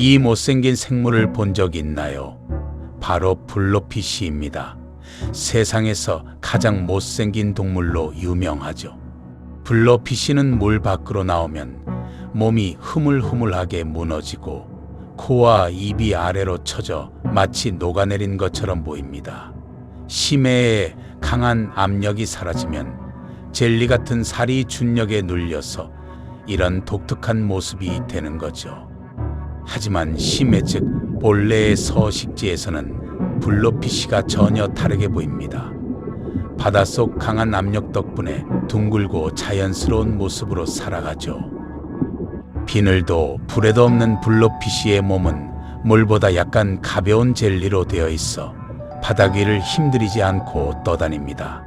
이 못생긴 생물을 본 적 있나요? 바로 블로피시입니다. 세상에서 가장 못생긴 동물로 유명하죠. 블로피시는 물 밖으로 나오면 몸이 흐물흐물하게 무너지고 코와 입이 아래로 처져 마치 녹아내린 것처럼 보입니다. 심해에 강한 압력이 사라지면 젤리 같은 살이 준력에 눌려서 이런 독특한 모습이 되는 거죠. 하지만 심해 즉 본래의 서식지에서는 블로피시가 전혀 다르게 보입니다. 바닷속 강한 압력 덕분에 둥글고 자연스러운 모습으로 살아가죠. 비늘도 불에도 없는 블로피시의 몸은 물보다 약간 가벼운 젤리로 되어 있어 바닥 위를 힘들이지 않고 떠다닙니다.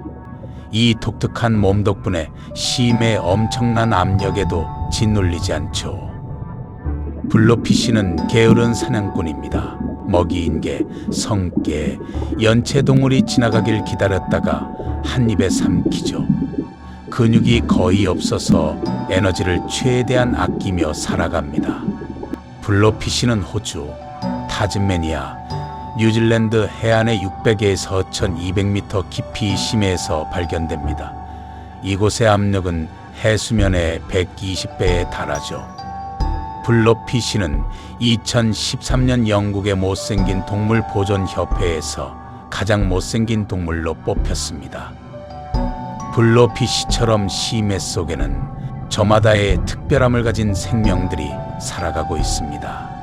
이 독특한 몸 덕분에 심의 엄청난 압력에도 짓눌리지 않죠. 블로피시는 게으른 사냥꾼입니다. 먹이인 게 성게, 연체동물이 지나가길 기다렸다가 한 입에 삼키죠. 근육이 거의 없어서 에너지를 최대한 아끼며 살아갑니다. 블로피시는 호주, 타즈메니아, 뉴질랜드 해안의 600에서 1200m 깊이 심해에서 발견됩니다. 이곳의 압력은 해수면의 120배에 달하죠. 블로피시는 2013년 영국의 못생긴 동물 보존 협회에서 가장 못생긴 동물로 뽑혔습니다. 블로피시처럼 심해 속에는 저마다의 특별함을 가진 생명들이 살아가고 있습니다.